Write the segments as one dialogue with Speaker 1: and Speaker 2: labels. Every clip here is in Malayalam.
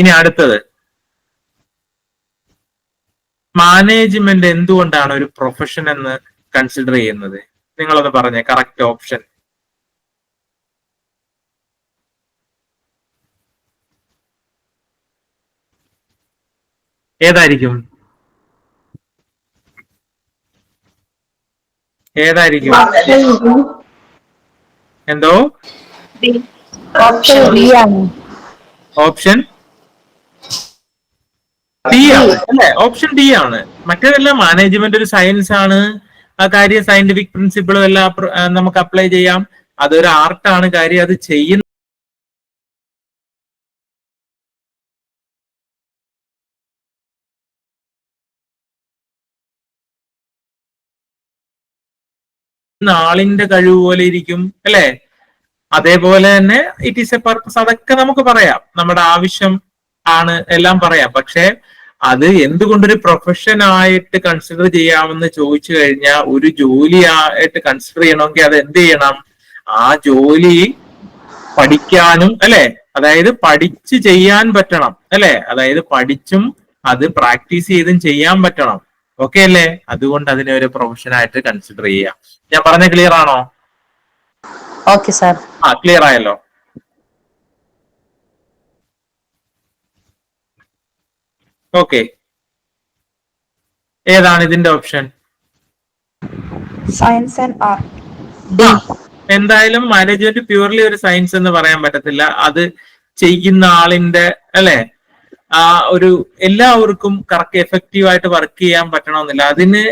Speaker 1: ഇനി അടുത്തത്. മാനേജ്മെന്റ് എന്തുകൊണ്ടാണ് ഒരു പ്രൊഫഷൻ എന്ന് കൺസിഡർ ചെയ്യുന്നത്? നിങ്ങളൊന്ന് പറഞ്ഞേ കറക്റ്റ് ഓപ്ഷൻ ഏതായിരിക്കും? ഏതായിരിക്കും? എന്തോ?
Speaker 2: ഓപ്ഷൻ
Speaker 1: ഡി ആണ്. അല്ലെ? ഓപ്ഷൻ ഡി ആണ്. മറ്റേതെല്ലാം മാനേജ്മെന്റ് ഒരു സയൻസ് ആണ്. ആ കാര്യം സയന്റിഫിക് പ്രിൻസിപ്പിളും എല്ലാം നമുക്ക് അപ്ലൈ ചെയ്യാം. അതൊരു ആർട്ടാണ് കാര്യം. അത് ചെയ്യുന്ന ആളിന്റെ കഴിവ് പോലെ ഇരിക്കും അല്ലെ? അതേപോലെ തന്നെ ഇറ്റ് ഈസ് എ പർപ്പസ് അതൊക്കെ നമുക്ക് പറയാം. നമ്മുടെ ആവശ്യം ആണ് എല്ലാം പറയാം. പക്ഷെ അത് എന്തുകൊണ്ടൊരു പ്രൊഫഷൻ ആയിട്ട് കൺസിഡർ ചെയ്യാമെന്ന് ചോദിച്ചു കഴിഞ്ഞാൽ ഒരു ജോലി ആയിട്ട് കൺസിഡർ ചെയ്യണമെങ്കിൽ അത് എന്ത് ചെയ്യണം? ആ ജോലി പഠിക്കാനും അല്ലെ? അതായത് പഠിച്ച് ചെയ്യാൻ പറ്റണം അല്ലെ? അതായത് പഠിച്ചും അത് പ്രാക്ടീസ് ചെയ്തും ചെയ്യാൻ പറ്റണം. ഓക്കെ അല്ലേ? അതുകൊണ്ട് അതിനെ ഒരു പ്രൊഫഷൻ ആയിട്ട് കൺസിഡർ ചെയ്യാം. ഞാൻ പറഞ്ഞ ക്ലിയർ ആണോ?
Speaker 2: ഓക്കെ സാർ
Speaker 1: ആ ക്ലിയർ ആയല്ലോ. ഓക്കെ ഏതാണ് ഇതിന്റെ ഓപ്ഷൻ
Speaker 2: സയൻസ് ആൻഡ് ആർട്ട്
Speaker 1: എന്തായാലും മാനേജ്മെന്റ് പ്യൂർലി ഒരു സയൻസ് എന്ന് പറയാൻ പറ്റത്തില്ല. അത് ചെയ്യുന്ന ആളിന്റെ അല്ലെ? ആ ഒരു എല്ലാവർക്കും കറക്റ്റ് എഫക്റ്റീവ് ആയിട്ട് വർക്ക് ചെയ്യാൻ പറ്റണമെന്നില്ല. അതിന്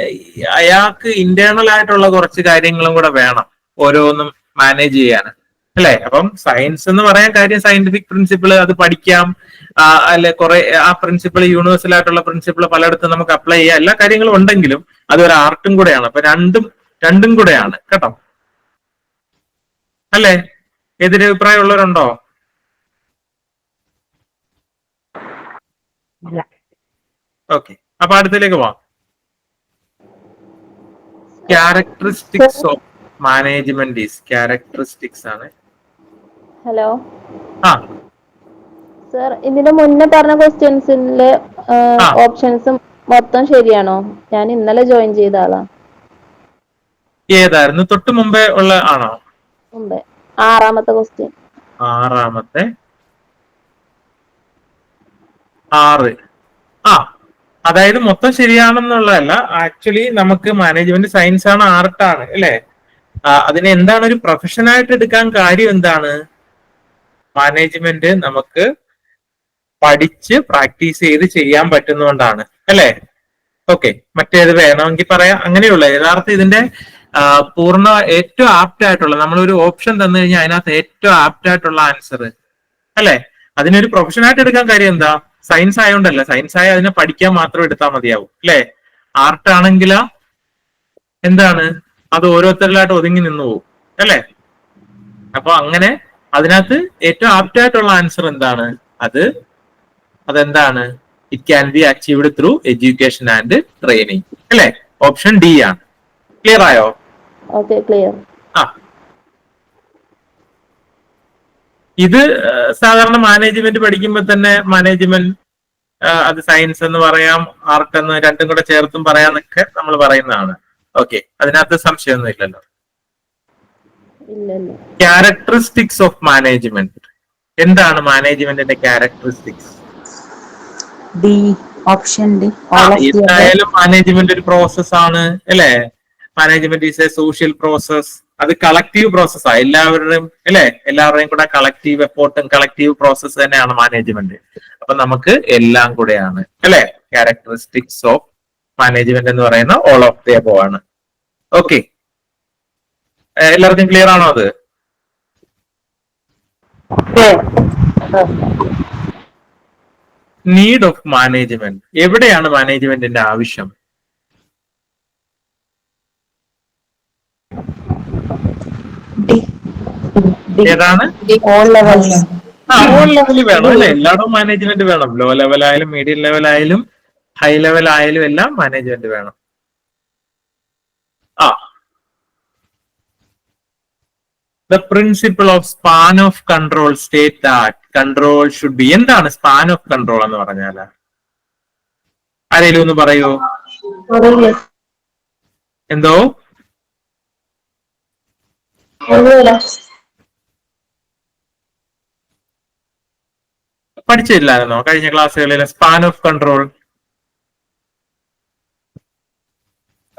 Speaker 1: അയാൾക്ക് ഇന്റേണൽ ആയിട്ടുള്ള കുറച്ച് കാര്യങ്ങളും കൂടെ വേണം ഓരോന്നും മാനേജ് ചെയ്യാൻ. അല്ലെ? അപ്പം സയൻസ് എന്ന് പറയാൻ കാര്യം സയന്റിഫിക് പ്രിൻസിപ്പിൾ അത് പഠിക്കാം. അല്ലെ കുറെ ആ പ്രിൻസിപ്പിൾ യൂണിവേഴ്സൽ ആയിട്ടുള്ള പ്രിൻസിപ്പിൾ പലയിടത്തും നമുക്ക് അപ്ലൈ ചെയ്യാം. എല്ലാ കാര്യങ്ങളും ഉണ്ടെങ്കിലും അതൊരു ആർട്ടും കൂടെയാണ്. അപ്പൊ രണ്ടും രണ്ടും കൂടെയാണ്. കേട്ടോ? അല്ലേ? എതിരഭിപ്രായം
Speaker 2: ഉള്ളവരുണ്ടോ
Speaker 1: ഓക്കെ അപ്പൊ അടുത്തേക്ക് പോവാം. Characteristics of management is characteristics ആണ്.
Speaker 3: ഹലോ സർ ഇതിന്റെ മുന്നേ പറഞ്ഞ ക്വസ്റ്റ്യൻസിലെ
Speaker 1: ഓപ്ഷൻസ്
Speaker 3: ഓപ്ഷൻസും മൊത്തം ശരിയാണോ? ഞാൻ ഇന്നലെ ജോയിൻ ചെയ്ത ആളാ.
Speaker 1: ഏതായിരുന്നു? തൊട്ട് മുമ്പേ ഉള്ള ആണോ?
Speaker 3: മുമ്പേ. ആറാമത്തെ ക്വസ്റ്റ്യൻ
Speaker 1: ആറാമത്തെ. ആറ്. ആ അതായത് മൊത്തം ശരിയാണെന്നുള്ളതല്ല. ആക്ച്വലി നമുക്ക് മാനേജ്മെന്റ് സയൻസ് ആണ് ആർട്ടാണ് അല്ലേ? അതിനെ എന്താണ് ഒരു പ്രൊഫഷനായിട്ട് എടുക്കാൻ കാര്യം എന്താണ്? മാനേജ്മെന്റ് നമുക്ക് പഠിച്ച് പ്രാക്ടീസ് ചെയ്ത് ചെയ്യാൻ പറ്റുന്നതുകൊണ്ടാണ്. അല്ലേ? ഓക്കെ മറ്റേത് വേണമെങ്കിൽ പറയാം. അങ്ങനെയുള്ള. യഥാർത്ഥ ഇതിന്റെ പൂർണ ഏറ്റവും ആപ്റ്റ് ആയിട്ടുള്ള നമ്മൾ ഒരു ഓപ്ഷൻ തന്നു കഴിഞ്ഞാൽ അതിനകത്ത് ഏറ്റവും ആപ്റ്റ് ആയിട്ടുള്ള ആൻസർ അല്ലെ? അതിനൊരു പ്രൊഫഷൻ ആയിട്ട് എടുക്കാൻ കാര്യം എന്താ? സയൻസ് ആയതുകൊണ്ടല്ല സയൻസ് ആയ അതിനെ പഠിക്കാൻ മാത്രം എടുത്താൽ മതിയാവും. അല്ലെ? ആർട്ട് ആണെങ്കില എന്താണ്? അത് ഓരോരുത്തരിലായിട്ട് ഒതുങ്ങി നിന്നു പോകും അല്ലെ? അപ്പൊ അങ്ങനെ അതിനകത്ത് ഏറ്റവും ആപ്റ്റ് ആയിട്ടുള്ള ആൻസർ എന്താണ്? അത് അതെന്താണ്? It can be achieved through education and training അല്ലെ? ഓപ്ഷൻ ഡി ആണ്. ക്ലിയർ ആയോ?
Speaker 3: ക്ലിയർ
Speaker 1: ആ. ഇത് സാധാരണ മാനേജ്മെന്റ് പഠിക്കുമ്പോൾ തന്നെ മാനേജ്മെന്റ് അത് സയൻസ് എന്ന് പറയാം ആർട്ട് എന്ന് രണ്ടും കൂടെ ചേർത്തും പറയാന്നൊക്കെ നമ്മൾ പറയുന്നതാണ്. ഓക്കെ അതിനകത്ത് സംശയമൊന്നും ഇല്ലല്ലോ
Speaker 3: ഇല്ല ഇല്ല
Speaker 1: ക്യാരക്ടറിസ്റ്റിക്സ് ഓഫ് മാനേജ്മെന്റ് എന്താണ് മാനേജ്മെന്റിന്റെ ക്യാരക്ടറിസ്റ്റിക്സ്
Speaker 2: ഡി ഓപ്ഷൻ ഡി
Speaker 1: എന്തായാലും മാനേജ്മെന്റ് ഒരു പ്രോസസ് ആണ് അല്ലേ? Management is a social process അത് കളക്റ്റീവ് പ്രോസസ്സാണ് എല്ലാവരുടെയും അല്ലെ? എല്ലാവരുടെയും കൂടെ കളക്റ്റീവ് എഫോർട്ടും കളക്റ്റീവ് പ്രോസസ് തന്നെയാണ് മാനേജ്മെന്റ് അപ്പൊ നമുക്ക് എല്ലാം കൂടെയാണ് അല്ലെ? ക്യാരക്ടറിസ്റ്റിക്സ് ഓഫ് മാനേജ്മെന്റ് എന്ന് പറയുന്ന ഓൾ ഓഫ് ദ അബോ ആണ്. ഓക്കെ എല്ലാവർക്കും ക്ലിയർ ആണോ അത്? നീഡ് ഓഫ് മാനേജ്മെന്റ് എവിടെയാണ് മാനേജ്മെന്റിന്റെ ആവശ്യം? ഏതാണ്? ആ ഓൾ ലെവലിൽ വേണം അല്ലെ? എല്ലായിടവും മാനേജ്മെന്റ് വേണം. ലോ ലെവൽ ആയാലും മീഡിയം ലെവൽ ആയാലും ഹൈ ലെവൽ ആയാലും എല്ലാം മാനേജ്മെന്റ് വേണം ആ the principle of span of control state that control should be എന്താണ് സ്പാൻ ഓഫ് കൺട്രോൾ എന്ന് പറഞ്ഞാൽ ആരെങ്കിലും ഒന്ന് പറയൂ. എന്തോ? പഠിച്ചില്ലായിരുന്നോ? കഴിഞ്ഞ ക്ലാസ്സുകളിലെ സ്പാൻ ഓഫ് കൺട്രോൾ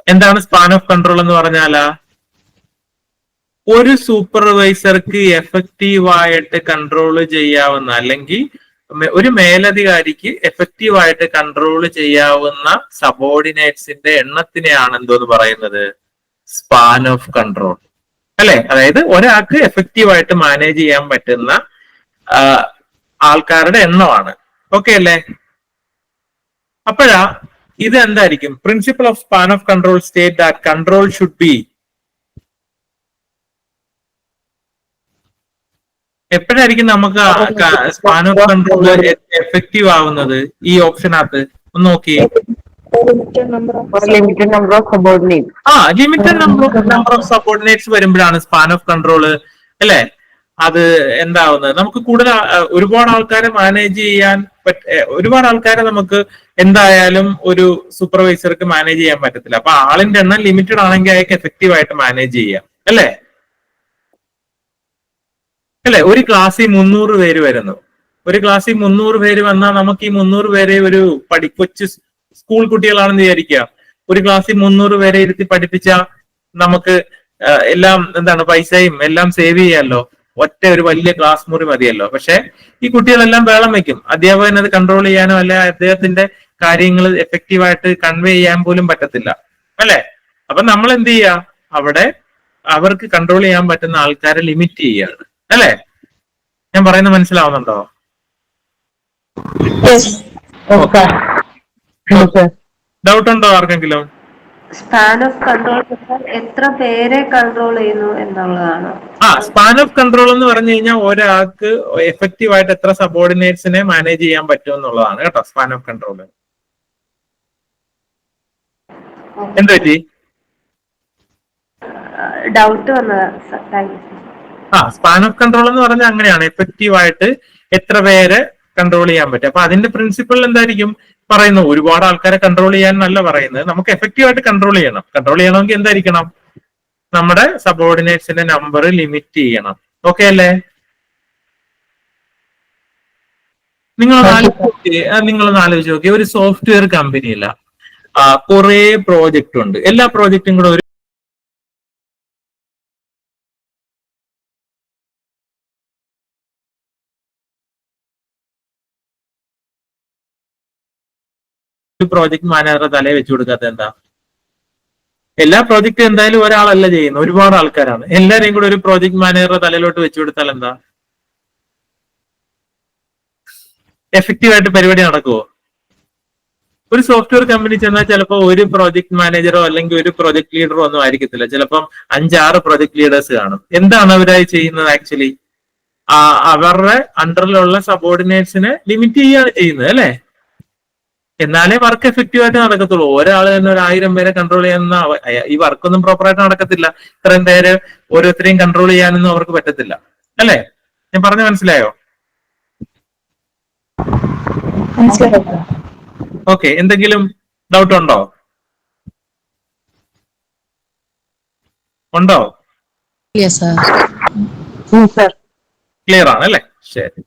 Speaker 1: എന്താണ് സ്പാൻ ഓഫ് കൺട്രോൾ എന്ന് പറഞ്ഞാൽ? ഒരു സൂപ്പർവൈസർക്ക് എഫക്റ്റീവായിട്ട് കൺട്രോൾ ചെയ്യാവുന്ന അല്ലെങ്കിൽ ഒരു മേലധികാരിക്ക് എഫക്റ്റീവായിട്ട് കൺട്രോൾ ചെയ്യാവുന്ന സബോർഡിനേറ്റ്സിന്റെ എണ്ണത്തിനെയാണ് എന്തോന്ന് പറയുന്നത്? സ്പാൻ ഓഫ് കൺട്രോൾ അല്ലെ? അതായത് ഒരാൾക്ക് എഫക്റ്റീവായിട്ട് മാനേജ് ചെയ്യാൻ പറ്റുന്ന ആൾക്കാരുടെ എണ്ണമാണ്. ഓക്കെ അല്ലേ? അപ്പോഴാ ഇത് എന്തായിരിക്കും principle of span of control state that control should be എപ്പോഴായിരിക്കും നമുക്ക് സ്പാൻ ഓഫ് കൺട്രോൾ എഫക്റ്റീവ് ആവുന്നത് ഈ ഓപ്ഷനകത്ത് ഒന്ന്
Speaker 4: നോക്കി. Limited number.
Speaker 1: ആ limited number of number of subordinates വരുമ്പോഴാണ് സ്പാൻ ഓഫ് കൺട്രോൾ അല്ലെ? അത് എന്താവുന്നത്? നമുക്ക് കൂടുതൽ ഒരുപാട് ആൾക്കാരെ മാനേജ് ചെയ്യാൻ പറ്റ ഒരുപാട് ആൾക്കാരെ നമുക്ക് എന്തായാലും ഒരു സൂപ്പർവൈസർക്ക് മാനേജ് ചെയ്യാൻ പറ്റത്തില്ല. അപ്പൊ ആളിന്റെ എണ്ണം ലിമിറ്റഡ് ആണെങ്കിൽ അയാൾക്ക് എഫക്റ്റീവ് ആയിട്ട് മാനേജ് ചെയ്യാം. അല്ലേ? അല്ലെ? ഒരു ക്ലാസ്സിൽ മുന്നൂറ് പേര് വരുന്നു. ഒരു ക്ലാസ്സിൽ മുന്നൂറ് പേര് വന്നാൽ നമുക്ക് ഈ മുന്നൂറ് പേരെ ഒരു പഠി കൊച്ചു സ്കൂൾ കുട്ടികളാണെന്ന് വിചാരിക്കുക. ഒരു ക്ലാസ്സിൽ മുന്നൂറ് പേരെ ഇരുത്തി പഠിപ്പിച്ച നമുക്ക് എല്ലാം എന്താണ് പൈസയും എല്ലാം സേവ് ചെയ്യാമല്ലോ ഒറ്റ ഒരു വലിയ ക്ലാസ് മുറി മതിയല്ലോ. പക്ഷെ ഈ കുട്ടികളെല്ലാം വേളം വെക്കും. അധ്യാപകൻ അത് കൺട്രോൾ ചെയ്യാനോ അല്ലെ അദ്ദേഹത്തിന്റെ കാര്യങ്ങൾ എഫക്റ്റീവായിട്ട് കൺവേ ചെയ്യാൻ പോലും പറ്റത്തില്ല. അല്ലെ? അപ്പൊ നമ്മൾ എന്ത് ചെയ്യുക അവിടെ അവർക്ക് കൺട്രോൾ ചെയ്യാൻ പറ്റുന്ന ആൾക്കാരെ ലിമിറ്റ് ചെയ്യാണ് അല്ലെ? ഞാൻ പറയുന്നത് മനസ്സിലാവുന്നുണ്ടോ. ഡൗട്ട് ഉണ്ടോ ആർക്കെങ്കിലും?
Speaker 5: സ്പാൻ ഓഫ് കൺട്രോൾ എത്ര പേരെ കൺട്രോൾ ചെയ്യുന്നു എന്നുള്ളതാണ്.
Speaker 1: ആ സ്പാൻ ഓഫ് കൺട്രോൾ എന്ന് പറഞ്ഞു കഴിഞ്ഞാൽ ഒരാൾക്ക് എഫക്റ്റീവ് ആയിട്ട് എത്ര സബോർഡിനേറ്റ്സിനെ മാനേജ് ചെയ്യാൻ പറ്റും എന്നുള്ളതാണ് കേട്ടോ സ്പാൻ ഓഫ് കൺട്രോൾ എന്ത് പറ്റി?
Speaker 5: ഡൗട്ട് വന്നതാ. താങ്ക് യു
Speaker 1: ആ സ്പാൻ ഓഫ് കൺട്രോൾ എന്ന് പറഞ്ഞാൽ അങ്ങനെയാണ്. എഫക്റ്റീവ് ആയിട്ട് എത്ര പേരെ കൺട്രോൾ ചെയ്യാൻ പറ്റും. അപ്പൊ അതിന്റെ പ്രിൻസിപ്പിൾ എന്തായിരിക്കും? പറയുന്നു ഒരുപാട് ആൾക്കാരെ കൺട്രോൾ ചെയ്യാൻ നല്ല പറയുന്നത്. നമുക്ക് എഫക്റ്റീവ് ആയിട്ട് കൺട്രോൾ ചെയ്യണം. കൺട്രോൾ ചെയ്യണമെങ്കിൽ എന്തായിരിക്കണം? നമ്മുടെ സബോർഡിനേറ്റ്സിന്റെ നമ്പർ ലിമിറ്റ് ചെയ്യണം. ഓക്കെ അല്ലേ? നിങ്ങൾ നിങ്ങൾ ആലോചിച്ച് നോക്കിയ. ഒരു സോഫ്റ്റ്വെയർ കമ്പനിയില്ല കുറെ പ്രോജക്റ്റ് ഉണ്ട്. എല്ലാ പ്രോജക്റ്റും കൂടെ ഒരു പ്രോജക്ട് മാനേജറെ തലയെ വെച്ചു കൊടുക്കാത്ത എന്താ? എല്ലാ പ്രോജക്റ്റും എന്തായാലും ഒരാളല്ല ചെയ്യുന്നത് ഒരുപാട് ആൾക്കാരാണ്. എല്ലാരെയും കൂടെ ഒരു പ്രോജക്ട് മാനേജറുടെ തലയിലോട്ട് വെച്ചു കൊടുത്താൽ എന്താ? എഫക്റ്റീവ് ആയിട്ട് പരിപാടി നടക്കുമോ ഒരു സോഫ്റ്റ്വെയർ കമ്പനി ചെന്നാൽ ചിലപ്പോൾ ഒരു പ്രോജക്ട് മാനേജറോ അല്ലെങ്കിൽ ഒരു പ്രോജക്ട് ലീഡറോ ഒന്നും ആയിരിക്കത്തില്ല. ചിലപ്പം അഞ്ചാറ് പ്രോജക്ട് ലീഡേഴ്സ് കാണും. എന്താണ് അവരായി ചെയ്യുന്നത് ആക്ച്വലി അവരുടെ അണ്ടറിലുള്ള സബോർഡിനേറ്റ്സിനെ ലിമിറ്റ് ചെയ്യുകയാണ് ചെയ്യുന്നത് അല്ലെ? എന്നാലേ വർക്ക് എഫക്റ്റീവ് ആയിട്ട് നടക്കത്തുള്ളൂ. ഒരാൾ തന്നെ ഒരു ആയിരം പേരെ കൺട്രോൾ ചെയ്യാൻ ഈ വർക്കൊന്നും പ്രോപ്പർ ആയിട്ട് നടക്കത്തില്ല. ഇത്രയും പേര് ഓരോരുത്തരെയും കൺട്രോൾ ചെയ്യാനൊന്നും അവർക്ക് പറ്റത്തില്ല. അല്ലേ? ഞാൻ പറഞ്ഞു മനസ്സിലായോ? ഓക്കെ എന്തെങ്കിലും ഡൗട്ട് ഉണ്ടോ? ഉണ്ടോ. ക്ലിയർ ആണല്ലേ? അല്ലേ ശരി.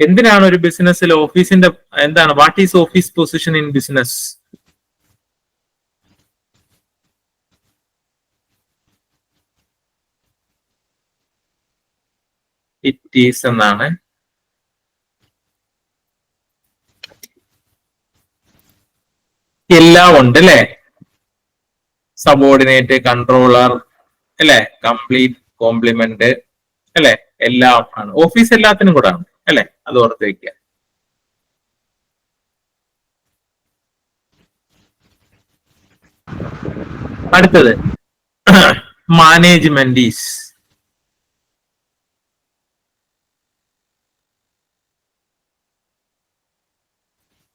Speaker 1: എന്തിനാണ് ഒരു ബിസിനസ്സിൽ ഓഫീസിന്റെ എന്താണ് what is office position in business it is എന്നാണ്. എല്ലാം ഉണ്ട് അല്ലേ? സബോർഡിനേറ്റ് കൺട്രോളർ അല്ലെ? കംപ്ലീറ്റ് കോംപ്ലിമെന്റ് അല്ലെ? എല്ലാം ആണ്. ഓഫീസ് എല്ലാത്തിനും കൂടെ ആണ്. അല്ലെ? അത് ഓർത്ത് വെക്കുക. അടുത്തത് മാനേജ്മെന്റ് ഈസ്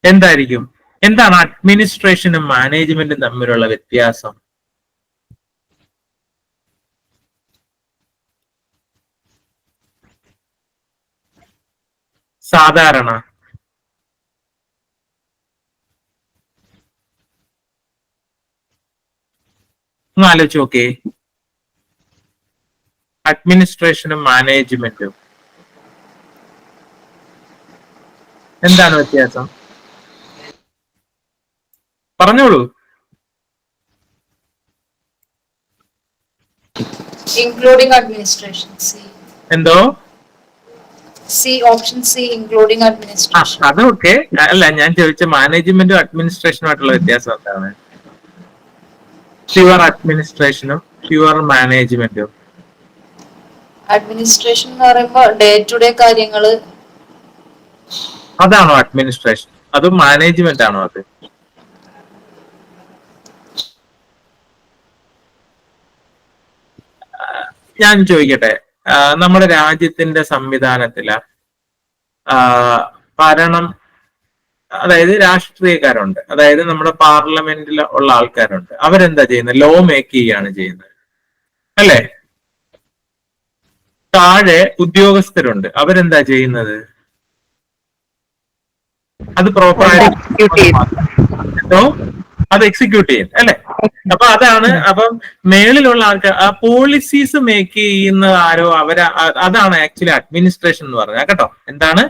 Speaker 1: എന്തായിരിക്കും? എന്താണ് അഡ്മിനിസ്ട്രേഷനും മാനേജ്മെന്റും തമ്മിലുള്ള വ്യത്യാസം? സാധാരണ. ഒന്ന് ആലോചിച്ച് നോക്കേ. അഡ്മിനിസ്ട്രേഷനും മാനേജ്മെന്റും. എന്താണ് വ്യത്യാസം? പറഞ്ഞോളൂ.
Speaker 6: Including administration.
Speaker 1: എന്തോ?
Speaker 6: C option C including
Speaker 1: administration
Speaker 6: അത്
Speaker 1: അതൊക്കെ അല്ല ഞാൻ ചോദിച്ച മാനേജ്മെന്റും അഡ്മിനിസ്ട്രേഷനും ആയിട്ടുള്ള വ്യത്യാസം എന്താണ്? പ്യുവർ അഡ്മിനിസ്ട്രേഷനും പ്യുവർ മാനേജ്മെന്റും
Speaker 6: അഡ്മിനിസ്ട്രേഷൻ എന്ന് പറയുമ്പോൾ ഡേ ടു ഡേ കാര്യങ്ങൾ.
Speaker 1: അതാണോ അഡ്മിനിസ്ട്രേഷൻ അത് മാനേജ്മെന്റ് ആണോ അത്? ഞാൻ ചോദിക്കട്ടെ. നമ്മുടെ രാജ്യത്തിന്റെ സംവിധാനത്തിൽ ഭരണം അതായത് രാഷ്ട്രീയക്കാരുണ്ട്. അതായത് നമ്മുടെ പാർലമെന്റിൽ ഉള്ള ആൾക്കാരുണ്ട്. അവരെന്താ ചെയ്യുന്നത്? ലോ മേക്ക് ചെയ്യാണ് ചെയ്യുന്നത്. അല്ലേ? താഴെ ഉദ്യോഗസ്ഥരുണ്ട്. അവരെന്താ ചെയ്യുന്നത്? അത് പ്രോപ്പറായിട്ട് എന്തോ അത് എക്സിക്യൂട്ട് ചെയ്യും അല്ലെ? അപ്പൊ അതാണ് അപ്പം മേളിലുള്ള ആൾക്കാർ ആ പോളിസീസ് മേക്ക് ചെയ്യുന്ന ആരോ അവർ അതാണ് ആക്ച്വലി അഡ്മിനിസ്ട്രേഷൻ എന്ന് പറഞ്ഞാൽ കേട്ടോ? എന്താണ്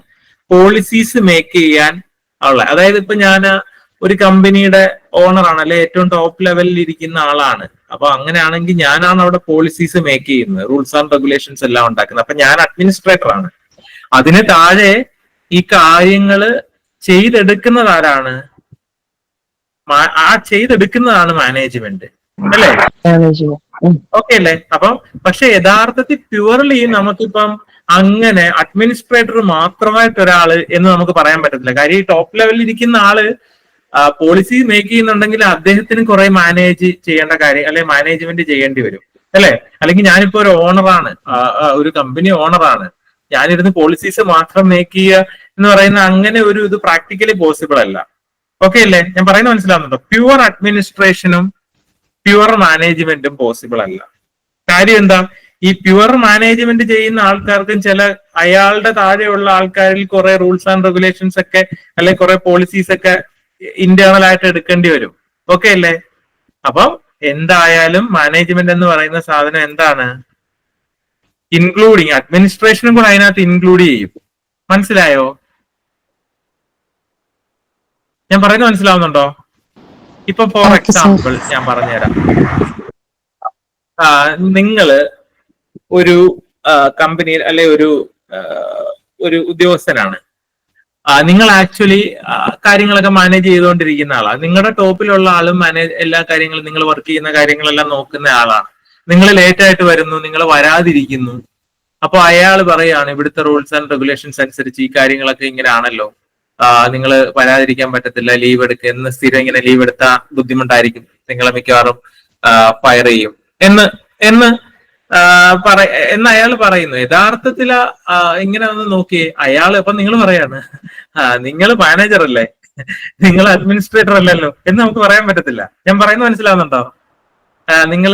Speaker 1: പോളിസീസ് മേക്ക് ചെയ്യാൻ ഉള്ള അതായത് ഇപ്പൊ ഞാൻ ഒരു കമ്പനിയുടെ ഓണറാണ് അല്ലെ ഏറ്റവും ടോപ്പ് ലെവലിൽ ഇരിക്കുന്ന ആളാണ്. അപ്പൊ അങ്ങനെയാണെങ്കിൽ ഞാനാണ് അവിടെ പോളിസീസ് മേക്ക് ചെയ്യുന്നത്. റൂൾസ് ആൻഡ് റെഗുലേഷൻസ് എല്ലാം ഉണ്ടാക്കുന്നത്. അപ്പൊ ഞാൻ അഡ്മിനിസ്ട്രേറ്റർ ആണ്. അതിന് താഴെ ഈ കാര്യങ്ങൾ ചെയ്തെടുക്കുന്നത് ആരാണ്? മാ- ആ ചെയ്തെടുക്കുന്നതാണ് മാനേജ്മെന്റ് അല്ലേ. ഓക്കെ അല്ലേ? അപ്പം പക്ഷെ യഥാർത്ഥത്തിൽ പ്യുവർലി നമുക്കിപ്പം അങ്ങനെ അഡ്മിനിസ്ട്രേറ്റർ മാത്രമായിട്ട് ഒരാൾ എന്ന് നമുക്ക് പറയാൻ പറ്റത്തില്ല. കാര്യം ഈ ടോപ്പ് ലെവലിൽ ഇരിക്കുന്ന ആൾ പോളിസി മേക്ക് ചെയ്യുന്നുണ്ടെങ്കിൽ അദ്ദേഹത്തിന് കുറെ മാനേജ് ചെയ്യേണ്ട കാര്യം അല്ലെ മാനേജ്മെന്റ് ചെയ്യേണ്ടി വരും. അല്ലെ? അല്ലെങ്കിൽ ഞാനിപ്പോ ഒരു ഓണറാണ് ഒരു കമ്പനി ഓണറാണ് ഞാനിരുന്ന് പോളിസീസ് മാത്രം മേക്ക് ചെയ്യുക എന്ന് പറയുന്ന അങ്ങനെ ഒരു ഇത് പ്രാക്ടിക്കലി പോസിബിൾ അല്ല. ഓക്കെ അല്ലേ? ഞാൻ പറയുന്നത് മനസ്സിലാവുന്നുണ്ടോ? പ്യുവർ അഡ്മിനിസ്ട്രേഷനും പ്യുവർ മാനേജ്മെന്റും പോസിബിൾ അല്ല. കാര്യം എന്താ? ഈ പ്യുവർ മാനേജ്മെന്റ് ചെയ്യുന്ന ആൾക്കാർക്കും ചില അയാളുടെ താഴെയുള്ള ആൾക്കാരിൽ കുറെ റൂൾസ് ആൻഡ് റെഗുലേഷൻസ് ഒക്കെ അല്ലെങ്കിൽ കുറെ പോളിസീസ് ഒക്കെ ഇന്റേണൽ ആയിട്ട് എടുക്കേണ്ടി വരും. ഓക്കെ അല്ലേ? അപ്പം എന്തായാലും മാനേജ്മെന്റ് എന്ന് പറയുന്ന സാധനം എന്താണ്? ഇൻക്ലൂഡിങ് അഡ്മിനിസ്ട്രേഷനും കൂടെ അതിനകത്ത് ഇൻക്ലൂഡ് ചെയ്യും. മനസ്സിലായോ? ഞാൻ പറയുന്നത് മനസ്സിലാവുന്നുണ്ടോ? ഇപ്പൊ ഫോർ എക്സാമ്പിൾ ഞാൻ പറഞ്ഞുതരാം. നിങ്ങൾ ഒരു കമ്പനിയിൽ അല്ലെ ഒരു ഒരു ഉദ്യോഗസ്ഥനാണ്. നിങ്ങൾ ആക്ച്വലി കാര്യങ്ങളൊക്കെ മാനേജ് ചെയ്തുകൊണ്ടിരിക്കുന്ന ആളാണ് നിങ്ങളുടെ ടോപ്പിലുള്ള ആളും മാനേജ് എല്ലാ കാര്യങ്ങളും നിങ്ങൾ വർക്ക് ചെയ്യുന്ന കാര്യങ്ങളെല്ലാം നോക്കുന്ന ആളാണ്. നിങ്ങൾ ലേറ്റ് ആയിട്ട് വരുന്നു നിങ്ങൾ വരാതിരിക്കുന്നു. അപ്പൊ അയാൾ പറയാണ് ഇവിടുത്തെ റൂൾസ് ആൻഡ് റെഗുലേഷൻസ് അനുസരിച്ച് ഈ കാര്യങ്ങളൊക്കെ ഇങ്ങനെ ആണല്ലോ നിങ്ങൾ വരാതിരിക്കാൻ പറ്റത്തില്ല ലീവ് എടുക്കുക എന്ന് സ്ഥിരം ഇങ്ങനെ ലീവ് എടുത്താൽ ബുദ്ധിമുട്ടായിരിക്കും. നിങ്ങളെ മിക്കവാറും ഫയർ ചെയ്യും. എന്ന് എന്ന് പറ എന്ന് അയാൾ പറയുന്നു. യഥാർത്ഥത്തിൽ ഇങ്ങനെ ഒന്ന് നോക്കിയേ അയാൾ ഇപ്പൊ നിങ്ങൾ പറയാണ്. നിങ്ങൾ മാനേജർ അല്ലേ? നിങ്ങൾ അഡ്മിനിസ്ട്രേറ്റർ അല്ലല്ലോ? എന്ന് നമുക്ക് പറയാൻ പറ്റത്തില്ല. ഞാൻ പറയുന്നത് മനസ്സിലാവുന്നുണ്ടോ? ആ, നിങ്ങൾ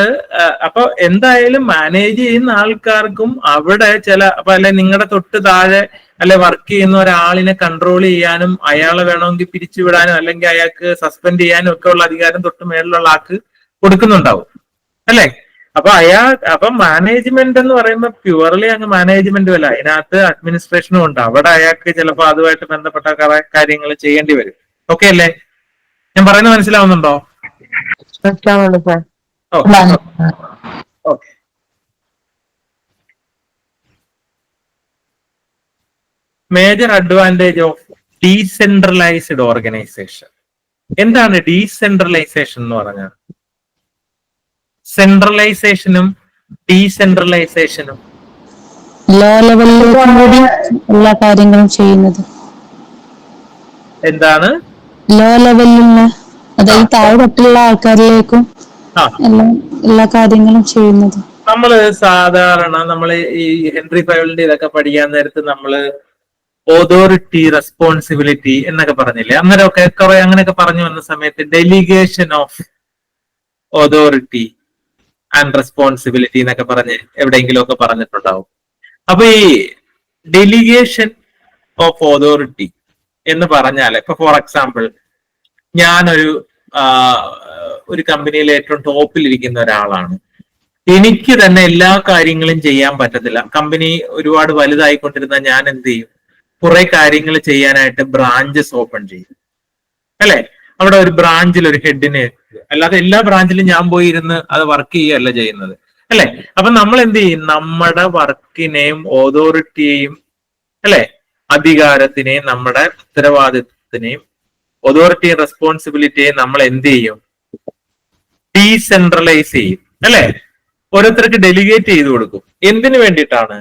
Speaker 1: അപ്പൊ എന്തായാലും മാനേജ് ചെയ്യുന്ന ആൾക്കാർക്കും അവിടെ ചില അപ്പൊ അല്ലെ നിങ്ങളുടെ തൊട്ട് താഴെ അല്ലെ വർക്ക് ചെയ്യുന്ന ഒരാളിനെ കൺട്രോൾ ചെയ്യാനും അയാളെ വേണമെങ്കിൽ പിരിച്ചുവിടാനും അല്ലെങ്കിൽ അയാൾക്ക് സസ്പെൻഡ് ചെയ്യാനും ഒക്കെ ഉള്ള അധികാരം തൊട്ട് മേളിലുള്ള ആൾക്ക് കൊടുക്കുന്നുണ്ടാവും. അല്ലെ? അപ്പൊ അയാൾ അപ്പൊ മാനേജ്മെന്റ് എന്ന് പറയുമ്പോൾ പ്യുവർലി അങ്ങ് മാനേജ്മെന്റും അല്ല അതിനകത്ത് അഡ്മിനിസ്ട്രേഷനും ഉണ്ട്. അവിടെ അയാൾക്ക് ചിലപ്പോൾ അതുമായിട്ട് ബന്ധപ്പെട്ട കാര്യങ്ങൾ ചെയ്യേണ്ടി വരും. ഓക്കെ അല്ലേ? ഞാൻ പറയുന്നത് മനസ്സിലാവുന്നുണ്ടോ?
Speaker 4: മനസ്സിലാവുന്നുണ്ട് sir.
Speaker 1: Okay major advantage of decentralised organisation എന്താണ് ഡീസെൻട്രലൈസേഷൻ എന്ന് പറഞ്ഞാൽ? സെൻട്രലൈസേഷനും ഡീസെൻട്രലൈസേഷനും
Speaker 2: ലോ ലെവലിലേക്കും കൂടി എല്ലാ കാര്യങ്ങളും ചെയ്യുന്നത്.
Speaker 1: എന്താണ്?
Speaker 2: ലോ ലെവലിൽ നിന്ന് അതായത് താഴെത്തട്ടുള്ള ആൾക്കാരിലേക്കും എല്ലാം എല്ലാ കാര്യങ്ങളും ചെയ്യുന്നത്.
Speaker 1: നമ്മൾ സാധാരണ നമ്മൾ ഈ ഹെൻറി ഫൈവലിന്റെ ഇതൊക്കെ പഠിക്കാൻ നേരത്ത് നമ്മൾ ഓതോറിറ്റി റെസ്പോൺസിബിലിറ്റി എന്നൊക്കെ പറഞ്ഞില്ലേ? അന്നേരമൊക്കെ കുറെ അങ്ങനെയൊക്കെ പറഞ്ഞു വന്ന സമയത്ത് delegation of authority and responsibility എന്നൊക്കെ പറഞ്ഞ് എവിടെയെങ്കിലും ഒക്കെ പറഞ്ഞിട്ടുണ്ടാവും. അപ്പൊ ഈ ഡെലിഗേഷൻ ഓഫ് ഓതോറിറ്റി എന്ന് പറഞ്ഞാൽ ഇപ്പൊ ഫോർ എക്സാമ്പിൾ ഞാനൊരു ഒരു കമ്പനിയിലെ ഏറ്റവും ടോപ്പിൽ ഇരിക്കുന്ന ഒരാളാണ്. എനിക്ക് തന്നെ എല്ലാ കാര്യങ്ങളും ചെയ്യാൻ പറ്റത്തില്ല. കമ്പനി ഒരുപാട് വലുതായിക്കൊണ്ടിരുന്ന ഞാൻ എന്ത് ചെയ്യും? കുറെ കാര്യങ്ങൾ ചെയ്യാനായിട്ട് ബ്രാഞ്ചസ് ഓപ്പൺ ചെയ്യും. അല്ലെ? അവിടെ ഒരു ബ്രാഞ്ചിൽ ഒരു ഹെഡിന് അല്ലാതെ എല്ലാ ബ്രാഞ്ചിലും ഞാൻ പോയി ഇരുന്ന് അത് വർക്ക് ചെയ്യുകയല്ല ചെയ്യുന്നത്. അല്ലെ? അപ്പൊ നമ്മൾ എന്ത് ചെയ്യും? നമ്മുടെ വർക്കിനെയും ഓതോറിറ്റിയെയും അല്ലെ? അധികാരത്തിനെയും നമ്മുടെ ഉത്തരവാദിത്വത്തിനെയും അതോറിറ്റിയും റെസ്പോൺസിബിലിറ്റിയെ നമ്മൾ എന്ത് ചെയ്യും? ഡീസെൻട്രലൈസ് ചെയ്യും. അല്ലെ? ഓരോരുത്തർക്ക് ഡെലിഗേറ്റ് ചെയ്ത് കൊടുക്കും. എന്തിനു വേണ്ടിയിട്ടാണ്?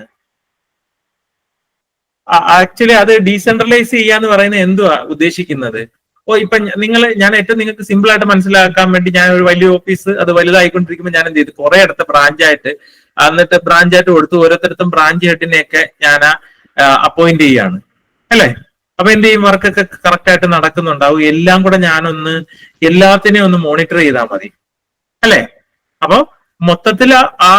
Speaker 1: ആക്ച്വലി അത് ഡീസെൻട്രലൈസ് ചെയ്യാന്ന് പറയുന്നത് എന്തുവാ ഉദ്ദേശിക്കുന്നത്? ഓ ഇപ്പൊ നിങ്ങൾ ഞാൻ ഏറ്റവും നിങ്ങൾക്ക് സിമ്പിൾ ആയിട്ട് മനസ്സിലാക്കാൻ വേണ്ടി ഞാൻ ഒരു വലിയ ഓഫീസ് അത് വലുതായിക്കൊണ്ടിരിക്കുമ്പോൾ ഞാൻ എന്ത് ചെയ്തു? കുറെ അടുത്ത ബ്രാഞ്ചായിട്ട് എന്നിട്ട് ബ്രാഞ്ചായിട്ട് കൊടുത്തു ഓരോരുത്തരത്തും ബ്രാഞ്ച് ഹെഡിനെയൊക്കെ ഞാൻ അപ്പോയിന്റ് ചെയ്യാണ്. അല്ലേ? അപ്പൊ എന്റെ ഈ വർക്കൊക്കെ കറക്റ്റ് ആയിട്ട് നടക്കുന്നുണ്ടാവും. എല്ലാം കൂടെ ഞാനൊന്ന് എല്ലാത്തിനെയും ഒന്ന് മോണിറ്റർ ചെയ്താൽ മതി. അല്ലെ? അപ്പൊ മൊത്തത്തിൽ ആ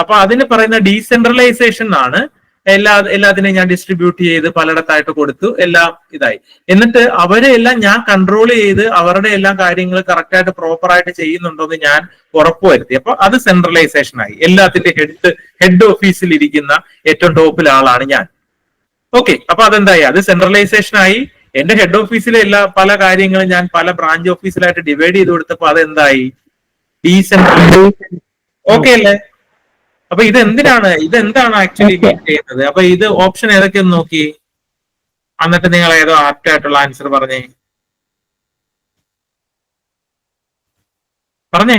Speaker 1: അപ്പൊ അതിന് പറയുന്ന ഡീസെൻട്രലൈസേഷൻ ആണ് എല്ലാ എല്ലാത്തിനെയും ഞാൻ ഡിസ്ട്രിബ്യൂട്ട് ചെയ്ത് പലയിടത്തായിട്ട് കൊടുത്തു. എല്ലാം ഇതായി. എന്നിട്ട് അവരെ എല്ലാം ഞാൻ കൺട്രോൾ ചെയ്ത് അവരുടെ എല്ലാ കാര്യങ്ങൾ കറക്റ്റായിട്ട് പ്രോപ്പർ ആയിട്ട് ചെയ്യുന്നുണ്ടോ എന്ന് ഞാൻ ഉറപ്പുവരുത്തി അപ്പൊ അത് സെൻട്രലൈസേഷൻ ആയി. എല്ലാത്തിന്റെ ഹെഡ് ഹെഡ് ഓഫീസിൽ ഇരിക്കുന്ന ഏറ്റവും ടോപ്പിൽ ആളാണ് ഞാൻ. ഓക്കെ അപ്പൊ അതെന്തായി? അത് സെൻട്രലൈസേഷൻ ആയി. എന്റെ ഹെഡ് ഓഫീസിലെ എല്ലാ പല കാര്യങ്ങളും ഞാൻ പല ബ്രാഞ്ച് ഓഫീസിലായിട്ട് ഡിവൈഡ് ചെയ്ത് കൊടുത്തപ്പോ അതെന്തായി? ഡീസെൻട്രലൈസേഷൻ ഓക്കെ അല്ലേ? അപ്പൊ ഇത് എന്തിനാണ്? ഇത് എന്താണ് ആക്ച്വലി ചെയ്യുന്നത്? അപ്പൊ ഇത് ഓപ്ഷൻ ഏതൊക്കെയെന്ന് നോക്കി. എന്നിട്ട് നിങ്ങൾ ഏതോ ആപ്റ്റ് ആയിട്ടുള്ള ആൻസർ പറഞ്ഞേ. പറഞ്ഞേ.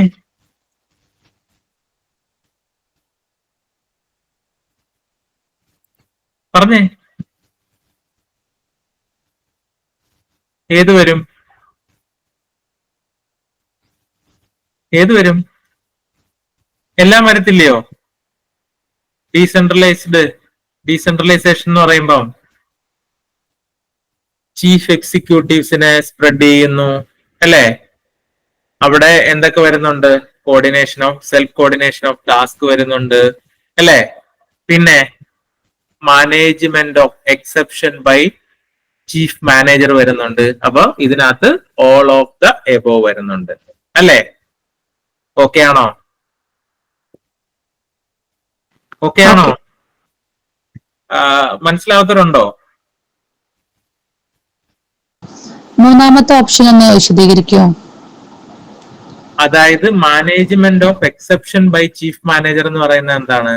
Speaker 1: പറഞ്ഞേ. ഏത് വരും? ഏത് വരും? എല്ലാം വരത്തില്ലയോ? ഡീസെൻട്രലൈസ്ഡ് ഡീസെൻട്രലൈസേഷൻ എന്ന് പറയുമ്പം ചീഫ് എക്സിക്യൂട്ടീവ്സിനെ സ്പ്രെഡ് ചെയ്യുന്നു അല്ലേ? അവിടെ എന്തൊക്കെ വരുന്നുണ്ട്? Coordination of self coordination of task വരുന്നുണ്ട് അല്ലേ? പിന്നെ management of exception by chief manager വരുന്നുണ്ട്. അപ്പൊ ഇതിനകത്ത് ഓൾ ഓഫ് ദ എബോ വരുന്നുണ്ട്. അല്ലേ? ഓക്കെ ആണോ? ഓക്കെ ആണോ? മനസ്സിലാവാത്തവരുണ്ടോ
Speaker 2: മൂന്നാമത്തെ ഓപ്ഷൻ ഒന്ന് വിശദീകരിക്കുമോ
Speaker 1: അതായത് management of exception by chief manager എന്ന് പറയുന്നത് എന്താണ്?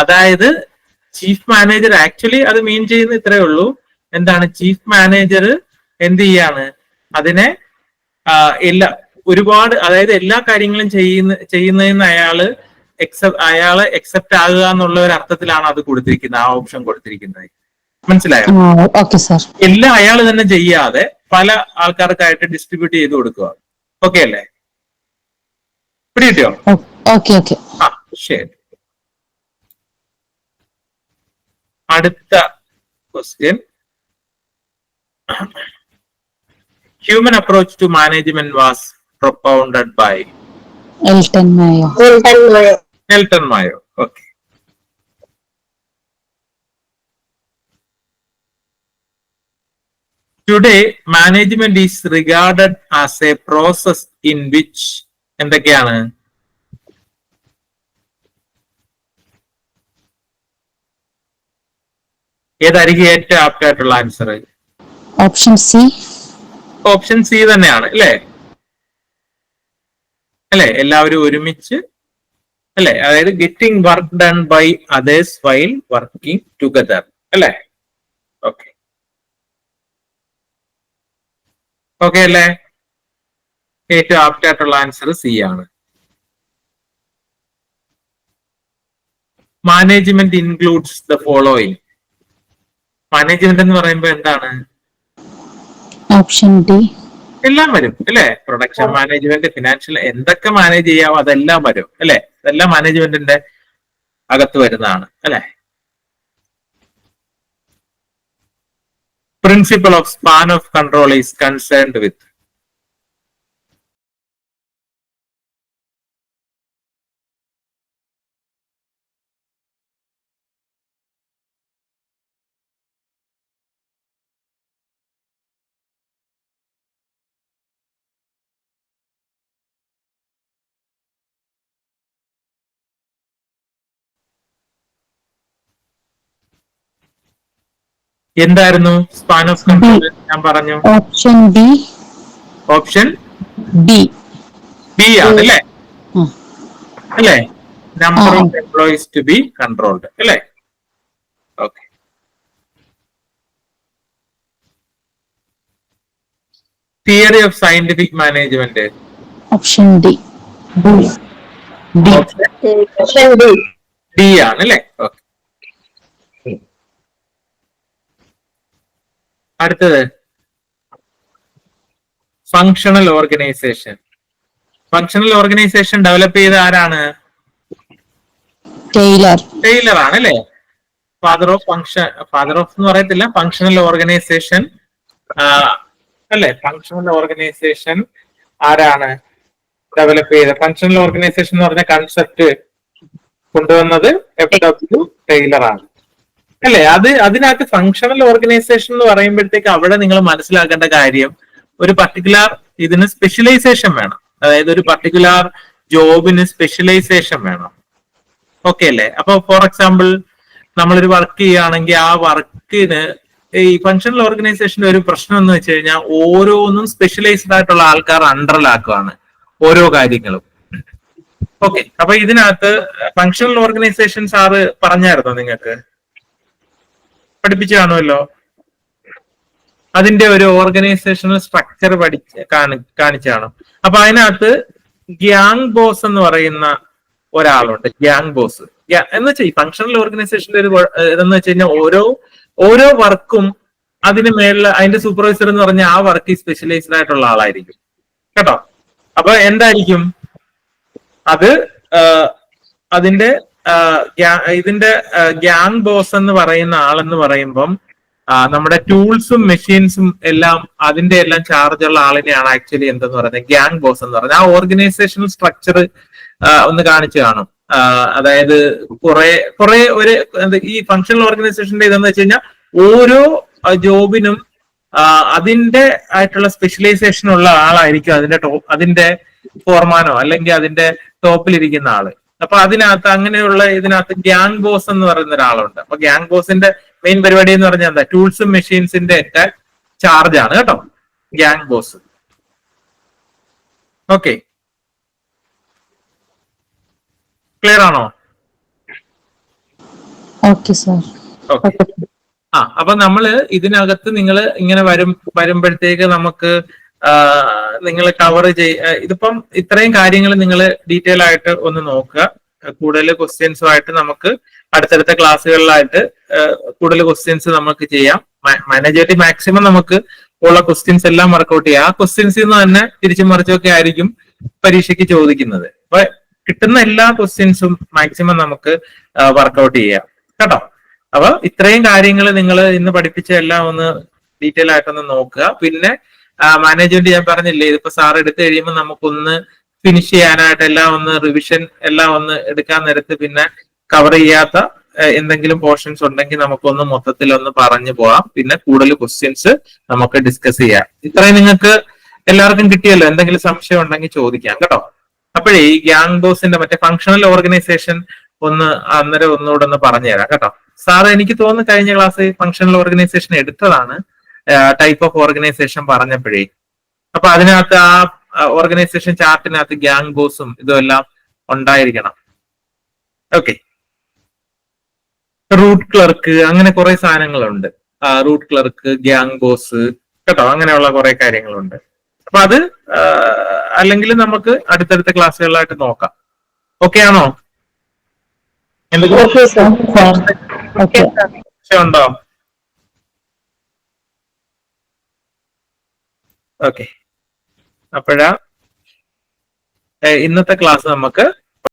Speaker 1: അതായത് ചീഫ് മാനേജർ ആക്ച്വലി അത് മീൻ ചെയ്യുന്ന ഇത്രയേ ഉള്ളൂ. എന്താണ് ചീഫ് മാനേജർ എന്ത് ചെയ്യാണ്? അതിനെ എല്ലാ ഒരുപാട് അതായത് എല്ലാ കാര്യങ്ങളും ചെയ്യുന്ന ചെയ്യുന്നതിന് അയാൾ എക്സെപ്റ്റ് അയാൾ എക്സെപ്റ്റ് ആകുക എന്നുള്ള ഒരു അർത്ഥത്തിലാണ് അത് കൊടുത്തിരിക്കുന്നത് ആ ഓപ്ഷൻ കൊടുത്തിരിക്കുന്നത്. മനസ്സിലായോ? എല്ലാം അയാൾ തന്നെ ചെയ്യാതെ പല ആൾക്കാർക്കായിട്ട് ഡിസ്ട്രിബ്യൂട്ട് ചെയ്ത് കൊടുക്കുക. ഓക്കെ അല്ലേ? പിടികിട്ടിയോ?
Speaker 2: ഓക്കെ ഓക്കെ
Speaker 1: ആ ശരി. അടുത്ത question human approach to management was propounded by
Speaker 2: Elton Mayo
Speaker 1: Elton Mayo okay today management is regarded as a process in which എന്തൊക്കെയാണ്? ഏതായിരിക്കും ഏറ്റവും ആപ്റ്റ് ആയിട്ടുള്ള answer
Speaker 2: option C.
Speaker 1: Option C തന്നെയാണ് അല്ലേ? അല്ലെ? എല്ലാവരും ഒരുമിച്ച് അല്ലെ? അതായത് getting work done by others while working together അല്ലെ? ഓക്കെ ഓക്കെ അല്ലേ? ഏറ്റവും ആപ്റ്റ് ആയിട്ടുള്ള ആൻസർ സി ആണ്. Management includes the following management എന്ന് പറയുമ്പോൾ എന്താണ്?
Speaker 2: Option D.
Speaker 1: എല്ലാം വരും അല്ലെ? പ്രൊഡക്ഷൻ മാനേജ്മെന്റ് ഫിനാൻഷ്യൽ എന്തൊക്കെ മാനേജ് ചെയ്യാവോ അതെല്ലാം വരും അല്ലെ? അതെല്ലാം മാനേജ്മെന്റിന്റെ അകത്ത് വരുന്നതാണ് അല്ലെ? Principle of span of control is concerned with എന്തായിരുന്നു സ്പാൻ ഓഫ് കൺട്രോൾ ഞാൻ പറഞ്ഞു?
Speaker 2: Option B
Speaker 1: option
Speaker 2: B
Speaker 1: B ആണ് അല്ലേ. അല്ലേ number of employees to be controlled അല്ലേ? Okay theory of scientific management
Speaker 2: option D D
Speaker 1: option D ആണ് അല്ലേ ഓക്കെ അടുത്തത്. Functional organisation functional organisation develop ചെയ്ത ആരാണ്?
Speaker 2: ടൈലർ
Speaker 1: ടൈലർ ആണ് അല്ലേ? Father of function father of എന്ന് പറയത്തില്ല. ഫങ്ഷണൽ ഓർഗനൈസേഷൻ അല്ലേ? ഫങ്ഷണൽ ഓർഗനൈസേഷൻ ആരാണ് ഡെവലപ്പ് ചെയ്ത? ഫങ്ഷണൽ ഓർഗനൈസേഷൻ എന്ന് പറഞ്ഞ കൺസെപ്റ്റ് കൊണ്ടുവന്നത് എഫ് ഡബ്ല്യു ടൈലർ ആണ്. അല്ലേ? അത് അതിനകത്ത് ഫങ്ഷണൽ ഓർഗനൈസേഷൻ എന്ന് പറയുമ്പോഴത്തേക്ക് അവിടെ നിങ്ങൾ മനസ്സിലാക്കേണ്ട കാര്യം ഒരു പർട്ടിക്കുലർ ഇതിന് സ്പെഷ്യലൈസേഷൻ വേണം. അതായത് ഒരു പർട്ടിക്കുലർ ജോബിന് സ്പെഷ്യലൈസേഷൻ വേണം. ഓക്കെ അല്ലേ? അപ്പൊ ഫോർ എക്സാമ്പിൾ നമ്മളൊരു വർക്ക് ചെയ്യുകയാണെങ്കിൽ ആ വർക്കിന് ഈ ഫങ്ഷണൽ ഓർഗനൈസേഷന്റെ ഒരു പ്രശ്നം എന്ന് വെച്ച് കഴിഞ്ഞാൽ ഓരോന്നും സ്പെഷ്യലൈസ്ഡ് ആയിട്ടുള്ള ആൾക്കാർ അണ്ടറിലാക്കുകയാണ് ഓരോ കാര്യങ്ങളും. ഓക്കെ അപ്പൊ ഇതിനകത്ത് ഫങ്ഷണൽ ഓർഗനൈസേഷൻ സാറ് പറഞ്ഞായിരുന്നോ നിങ്ങൾക്ക്? പഠിപ്പിച്ചു കാണുമല്ലോ? അതിന്റെ ഒരു ഓർഗനൈസേഷണൽ സ്ട്രക്ചർ പഠിച്ച് കാണി കാണും. അപ്പൊ അതിനകത്ത് ഗ്യാങ് ബോസ് എന്ന് പറയുന്ന ഒരാളുണ്ട് ഗ്യാങ് ബോസ്. എന്ന് വെച്ചാൽ ഈ ഫങ്ഷണൽ ഓർഗനൈസേഷന്റെ ഒരു എന്ന് വെച്ച് കഴിഞ്ഞാൽ ഓരോ ഓരോ വർക്കും അതിന് മേളിൽ അതിന്റെ സൂപ്പർവൈസർ എന്ന് പറഞ്ഞ ആ വർക്ക് സ്പെഷ്യലൈസ്ഡ് ആയിട്ടുള്ള ആളായിരിക്കും. കേട്ടോ? അപ്പൊ എന്തായിരിക്കും? അത് അതിന്റെ ഇതിന്റെ ഗ്യാൻ ബോസ് എന്ന് പറയുന്ന ആളെന്ന് പറയുമ്പം നമ്മുടെ ടൂൾസും മെഷീൻസും എല്ലാം അതിന്റെ എല്ലാം ചാർജ് ഉള്ള ആളിനെയാണ് ആക്ച്വലി എന്തെന്ന് പറയുന്നത്? ഗ്യാൻ ബോസ് എന്ന് പറയുന്നത്. ആ ഓർഗനൈസേഷണൽ സ്ട്രക്ചർ ഒന്ന് കാണിച്ചു കാണും. അതായത് കുറെ കുറെ ഒരു ഈ ഫങ്ഷണൽ ഓർഗനൈസേഷന്റെ ഇതെന്ന് വെച്ച് കഴിഞ്ഞാൽ ഓരോ ജോബിനും അതിന്റെ ആയിട്ടുള്ള സ്പെഷ്യലൈസേഷൻ ഉള്ള ആളായിരിക്കും അതിന്റെ ടോപ്പ് അതിന്റെ ഫോർമാനോ അല്ലെങ്കിൽ അതിന്റെ ടോപ്പിലിരിക്കുന്ന ആൾ. അപ്പൊ അതിനകത്ത് അങ്ങനെയുള്ള ഇതിനകത്ത് ഗ്യാങ് ബോസ് എന്ന് പറയുന്ന ഒരാളുണ്ട്. അപ്പൊ ഗ്യാങ് ബോസിന്റെ മെയിൻ പരിപാടി എന്ന് പറഞ്ഞാൽ എന്താ? ടൂൾസും മെഷീൻസിന്റെ ഒക്കെ ചാർജ് ആണ് കേട്ടോ. ഗ്യാങ് ബോസ് ഓക്കെ ക്ലിയർ ആണോ?
Speaker 2: ഓക്കെ സാർ
Speaker 1: ഓക്കെ ആ അപ്പൊ നമ്മൾ ഇതിനകത്ത് നിങ്ങൾ ഇങ്ങനെ വരും വരുമ്പോഴത്തേക്ക് നമുക്ക് നിങ്ങൾ കവർ ചെയ് ഇതിപ്പം ഇത്രയും കാര്യങ്ങൾ നിങ്ങൾ ഡീറ്റെയിൽ ആയിട്ട് ഒന്ന് നോക്കുക. കൂടുതൽ ക്വസ്റ്റ്യൻസുമായിട്ട് നമുക്ക് അടുത്തടുത്ത ക്ലാസ്സുകളിലായിട്ട് കൂടുതൽ ക്വസ്റ്റ്യൻസ് നമുക്ക് ചെയ്യാം. മാനേജേറ്റ് മാക്സിമം നമുക്ക് ഉള്ള ക്വസ്റ്റ്യൻസ് എല്ലാം വർക്കൗട്ട് ചെയ്യാം. ആ ക്വസ്റ്റ്യൻസിൽ നിന്ന് തന്നെ തിരിച്ചും മറിച്ചൊക്കെ ആയിരിക്കും പരീക്ഷയ്ക്ക് ചോദിക്കുന്നത്. അപ്പൊ കിട്ടുന്ന എല്ലാ ക്വസ്റ്റ്യൻസും മാക്സിമം നമുക്ക് വർക്കൗട്ട് ചെയ്യാം. കേട്ടോ? അപ്പൊ ഇത്രയും കാര്യങ്ങൾ നിങ്ങൾ ഇന്ന് പഠിപ്പിച്ച എല്ലാം ഒന്ന് ഡീറ്റെയിൽ ആയിട്ടൊന്ന് നോക്കുക. പിന്നെ മാനേജ്മെന്റ് ഞാൻ പറഞ്ഞില്ലേ ഇതിപ്പോ സാർ എടുത്തു കഴിയുമ്പോൾ നമുക്കൊന്ന് ഫിനിഷ് ചെയ്യാനായിട്ട് എല്ലാം ഒന്ന് റിവിഷൻ എല്ലാം ഒന്ന് എടുക്കാൻ നേരത്ത് പിന്നെ കവർ ചെയ്യാത്ത എന്തെങ്കിലും പോർഷൻസ് ഉണ്ടെങ്കിൽ നമുക്കൊന്ന് മൊത്തത്തിൽ ഒന്ന് പറഞ്ഞു പോവാം. പിന്നെ കൂടുതൽ ക്വസ്റ്റ്യൻസ് നമുക്ക് ഡിസ്കസ് ചെയ്യാം. ഇത്രയും നിങ്ങൾക്ക് എല്ലാവർക്കും കിട്ടിയല്ലോ? എന്തെങ്കിലും സംശയം ഉണ്ടെങ്കിൽ ചോദിക്കാം കേട്ടോ. അപ്പോഴേ ഈ ഗ്യാങ് ബോസിന്റെ മറ്റേ ഫങ്ഷണൽ ഓർഗനൈസേഷൻ ഒന്ന് അന്നേരം ഒന്നുകൂടെ ഒന്ന് പറഞ്ഞുതരാം കേട്ടോ. സാർ എനിക്ക് തോന്നുന്നു കഴിഞ്ഞ ക്ലാസ് ഫങ്ഷണൽ ഓർഗനൈസേഷൻ എടുത്തതാണ്. ടൈപ്പ് ഓഫ് ഓർഗനൈസേഷൻ പറഞ്ഞപ്പോഴേ. അപ്പൊ അതിനകത്ത് ആ ഓർഗനൈസേഷൻ ചാർട്ടിനകത്ത് ഗ്യാങ് ബോസും ഇതും എല്ലാം ഉണ്ടായിരിക്കണം. ഓക്കെ റൂട്ട് ക്ലർക്ക് അങ്ങനെ കുറെ സാധനങ്ങളുണ്ട്. റൂട്ട് ക്ലർക്ക് ഗ്യാങ് ബോസ് കേട്ടോ അങ്ങനെയുള്ള കുറെ കാര്യങ്ങളുണ്ട്. അപ്പൊ അത് അല്ലെങ്കിൽ നമുക്ക് അടുത്തടുത്ത ക്ലാസ്സുകളിലായിട്ട് നോക്കാം. ഓക്കെ ആണോ? എന്തെങ്കിലും ഉണ്ടോ? ഓക്കെ അപ്പോഴാ ഇന്നത്തെ ക്ലാസ് നമുക്ക്